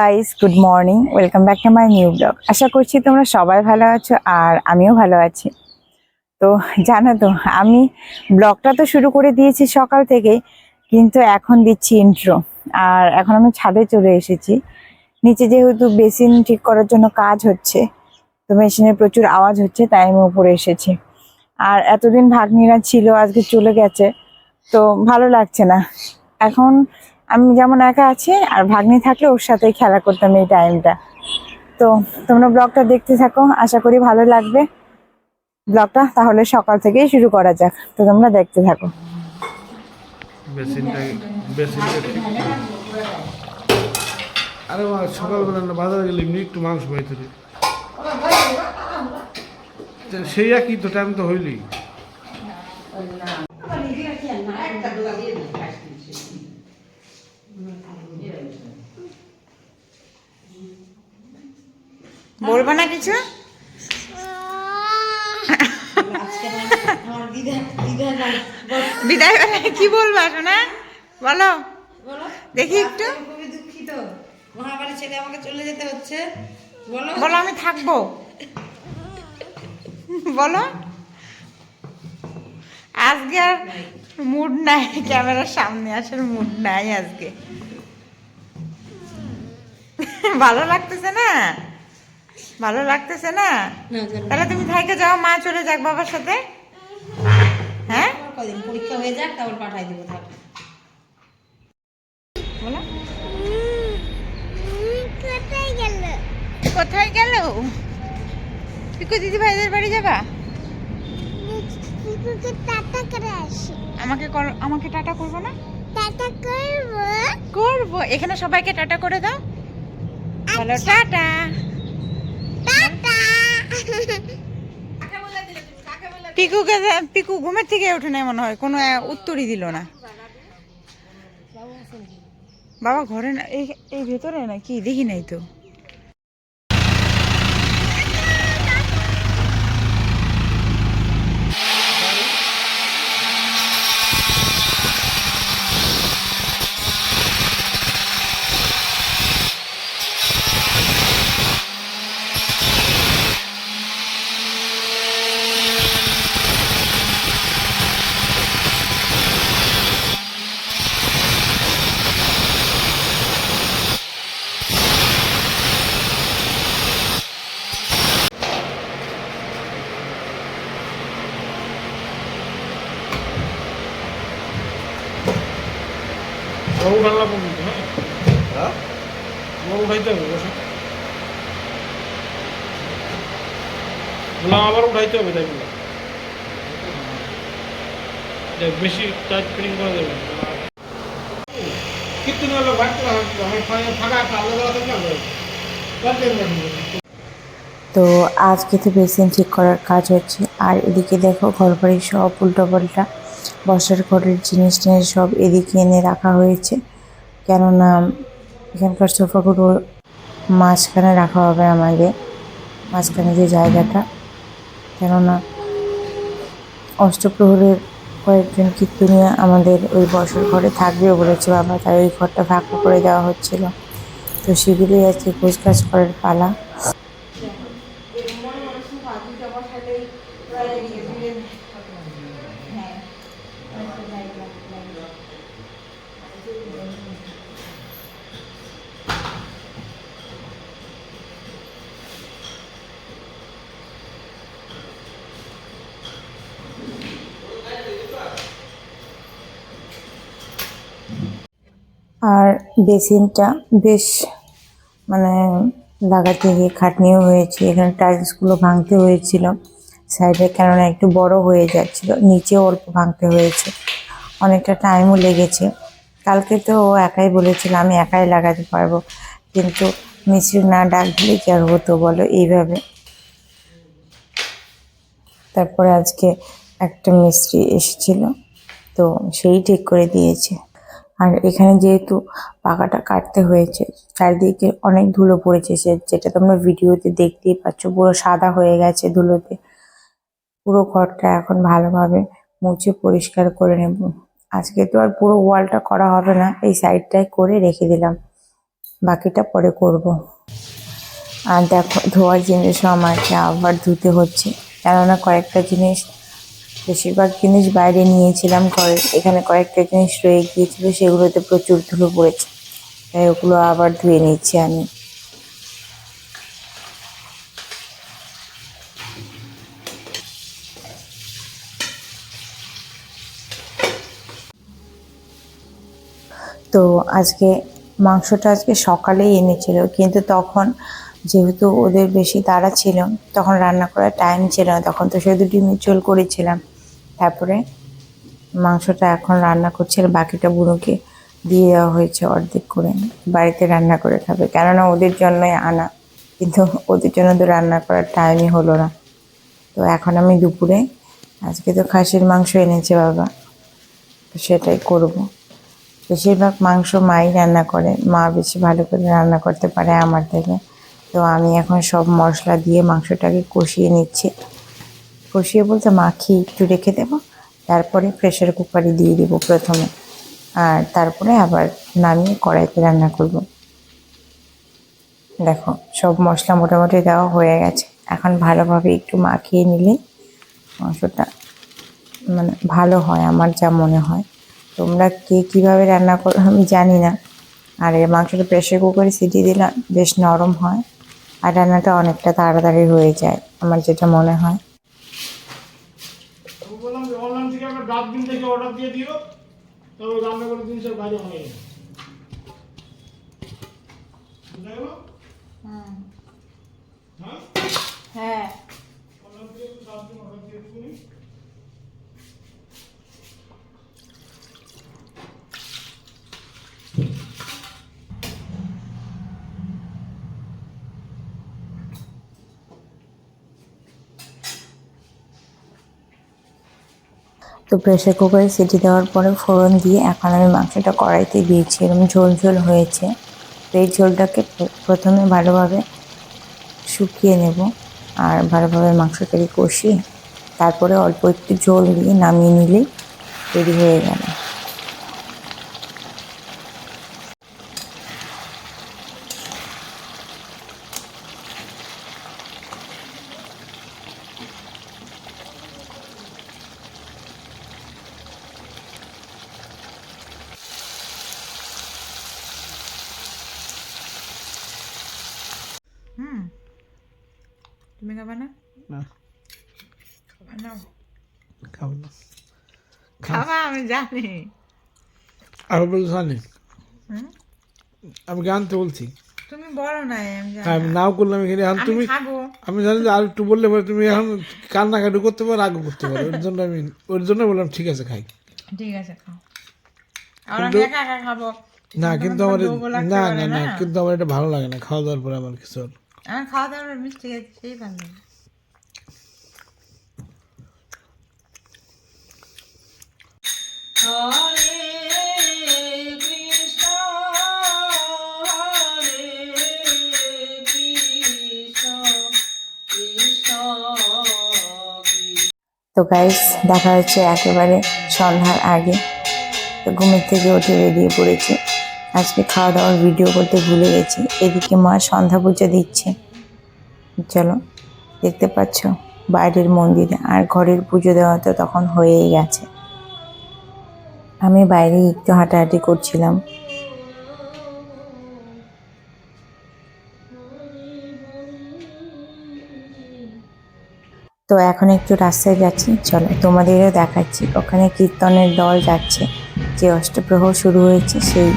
Guys good morning welcome back to my new blog আশা করছি তোমরা সবাই ভালো আছো আর আমিও ভালো আছি। তো জানো তো, আমি ব্লগটা তো শুরু করে দিয়েছি সকাল থেকে কিন্তু এখন দিচ্ছি ইন্ট্রো আর এখন আমি ছাদে চলে এসেছি। নিচে যেহেতু বেসিন ঠিক করার জন্য কাজ হচ্ছে, তো মেশিনের প্রচুর আওয়াজ হচ্ছে, তাই আমি উপরে এসেছি। আর এতদিন ভাগ্নিরা ছিল, আজকে চলে গেছে, তো ভালো লাগছে না। এখন আমি যেমন একা আছি আর ভাগ্নি থাকলে ওর সাথে খেলা করতাম এই টাইমটা তো তোমরা ব্লগটা দেখতে থাকো আশা করি ভালো লাগবে। ব্লগটা তাহলে সকাল থেকেই শুরু করা যাক তো তোমরা দেখতে থাকো। বেসিনটা বেসিনটা ঠিক। করে। আরে সকালবেলা না বাজারে গেলে এমনি একটু মাংস পাইতে সেই একই তো টাইম তো হইলি বলব না কিছু? বিদায় বেলা কি বলব শোনা বলো। দেখি একটু। খুবই দুঃখিত মহাবাড়ি ছেলে আমাকে চলে যেতে হচ্ছে বলো বলো আমি থাকব। বলো। আজকে আর মুড নাই, ক্যামেরার সামনে আসার মুড নাই আজকে। ভালো লাগতেছে না? ভালো লাগতেছে না? তাহলে তুমি থাইকে যাও মা চলে যাক বাবার সাথে। হ্যাঁ? কদিন পরীক্ষা হয়ে যাক তারপর পাঠাই দেবো কোথায় গেল? পিকু দিদি ভাইদের বাড়ি যাবা? আমাকে কর- আমাকে টাটা করব না? করব। এখানে সবাইকে টাটা করে দাও। বলো টাটা। পিকুকে পিকু ঘুমের থেকে ওঠে নাই মনে হয়, কোনো উত্তরই দিল না। বাবা ঘরে না এই ভেতরে না কি দেখি নাই তো। পর্যন্ত হ্যাঁ? আমার উঠাইতে হবে বসে। বললাম আবার উঠাইতে হবে তাই বললাম। বেশি টাইট ফিটিং করা যাবে। কিন্তু আমার ফাঁকা আলাদা আলাদা তো আজকে তো বেসিন ঠিক করার কাজ হচ্ছে আর এদিকে দেখো ঘর বাড়ি সব উল্টো পাল্টা বসার ঘরের জিনিস টিনিস সব এদিকে এনে রাখা হয়েছে। কেননা এখানকার সোফাগুলো মাঝখানে রাখা হবে আমাদের মাঝখানে যে জায়গাটা। কেননা অষ্টপ্রহরের কয়েকজন কীর্তনিয়া আমাদের ওই বসর ঘরে থাকবেও বলেছে বাবা, তাই ওই ঘরটা ফাঁকা করে দেওয়া হচ্ছিল। তো সেগুলোই আজকে গোছগাছ করার পালা। আর বেসিনটা বেশ মানে লাগাতে গিয়ে খাটনিও হয়েছে, এখানে টাইলসগুলো ভাঙতে হয়েছিল, সাইডে কেননা একটু বড় হয়ে যাচ্ছিল নিচেও অল্প ভাঙতে হয়েছে, অনেকটা টাইমও লেগেছে। কালকে তো ও একাই বলেছিল, আমি একাই লাগাতে পারব। কিন্তু মিস্ত্রি না ডাক দিলে কি আর হতো বলো এইভাবে? তারপরে আজকে একটা মিস্ত্রি এসেছিল, তো সেই ঠিক করে দিয়েছে। আর এখানে যেহেতু পাকাটা কাটতে হয়েছে, চারিদিকে অনেক ধুলো পড়েছে সে, যেটা তোমরা ভিডিওতে দেখতেই পাচ্ছ, পুরো সাদা হয়ে গেছে ধুলোতে। পুরো ঘরটা এখন ভালোভাবে মুছে পরিষ্কার করে নেব। আজকে তো আর পুরো ওয়ালটা করা হবে না, এই সাইডটায় করে রেখে দিলাম। বাকিটা পরে করব। আর দেখো, ধোয়ার জিনিসও আমাকে আবার ধুতে হচ্ছে। কেননা কয়েকটা জিনিস বেশিরভাগ জিনিস বাইরে নিয়েছিলাম, ঘরে এখানে কয়েকটা জিনিস রয়ে গিয়েছিল, সেগুলোতে প্রচুর ধুলো পড়েছে। তাই ওগুলো আবার ধুয়ে নিচ্ছি আমি। তো আজকে মাংসটা আজকে সকালেই এনেছিল, কিন্তু তখন যেহেতু ওদের বেশি তাড়া ছিল, তখন রান্না করার টাইম ছিল না, তখন তো শুধু ডিমের ঝোল করেছিলাম। তারপরে মাংসটা এখন রান্না করছে আর বাকিটা বুড়োকে দিয়ে দেওয়া হয়েছে অর্ধেক করে। বাড়িতে রান্না করে খাবে। কেননা ওদের জন্যই আনা। কিন্তু ওদের জন্য তো রান্না করার টাইমই হলো না। তো এখন আমি দুপুরে, আজকে তো খাসির মাংস এনেছে বাবা। তো সেটাই করব। বেশিরভাগ মাংস মাই রান্না করে। মা বেশি ভালো করে রান্না করতে পারে আমার থেকে। তো আমি এখন সব মশলা দিয়ে মাংসটাকে কষিয়ে নিচ্ছি। কষিয়ে বলতে মাখিয়ে একটু রেখে দেবো, তারপরে প্রেশার কুকারে দিয়ে দিব প্রথমে। আর তারপরে আবার নামিয়ে কড়াইতে রান্না করব। দেখো, সব মশলা মোটামুটি দেওয়া হয়ে গেছে। এখন ভালোভাবে একটু মাখিয়ে নিলে মাংসটা মানে ভালো হয়, আমার যা মনে হয়। তোমরা কে কীভাবে রান্না করো, আমি জানি না। আর এই মাংসটা প্রেশার কুকারে সিটি দিলাম, বেশ নরম হয়। আর রান্নাটা অনেকটা তাড়াতাড়ি হয়ে যায়, আমার যেটা মনে হয় আমি বললাম যে অনলাইন থেকে একটা ডাস্টবিন থেকে অর্ডার দিয়ে দিও তবে ওই রান্না করার জিনিসের বাইরে হয়ে যাবে বুঝা গেল? হ্যাঁ? হ্যাঁ অনলাইন থেকে একটু ডাস্টবিন অর্ডার দিয়ে দিবি তো প্রেশার কুকারে সিটি দেওয়ার পরে ফোড়ন দিয়ে এখন আমি মাংসটা কড়াইতে দিয়েছি। এরকম ঝোল ঝোল হয়েছে। তো এই ঝোলটাকে প্রথমে ভালোভাবে শুকিয়ে নেব আর ভালোভাবে মাংসটাকে কষিয়ে, তারপরে অল্প একটু ঝোল দিয়ে নামিয়ে নিলেই তৈরি হয়ে গেল। তুমি খাবে না? না। খাবে না। খাব না। খাবা। আমি জানি। আর বলতে জানি আমি জানতে বলছি? তুমি বলো না আমি হ্যাঁ আমি নাও করলাম এখানে। এখন তুমি আমি জানি যে আর একটু বললে পরে তুমি এখন কান্নাকাটি করতে পারো আগে করতে পারো। ওর জন্য আমি ওর জন্য বললাম ঠিক আছে খাই। ঠিক আছে খাও। আমি না কিন্তু আমার না না না। কিন্তু আমার এটা ভালো লাগে না। খাওয়া দাওয়ার পরে আমার কিছু আমার খাওয়া দাওয়ার মিষ্টি খেতে সেই ভালো তো গাইস দেখা হচ্ছে একেবারে সন্ধ্যার আগে। ঘুমের থেকে উঠে বেরিয়ে পড়েছি। আজকে খাওয়া দাওয়ার ভিডিও করতে ভুলে গেছি। এদিকে মা সন্ধ্যা পুজো দিচ্ছে। চলো, দেখতে পাচ্ছ? বাইরের মন্দিরে। আর ঘরের পুজো দেওয়া তো তখন হয়েই গেছে। আমি বাইরে একটু হাঁটাহাঁটি করছিলাম। তো এখন একটু রাস্তায় যাচ্ছি। চলো, তোমাদেরও দেখাচ্ছি। ওখানে কীর্তনের দল যাচ্ছে। যে অষ্টপ্রহর শুরু হয়েছে, সেই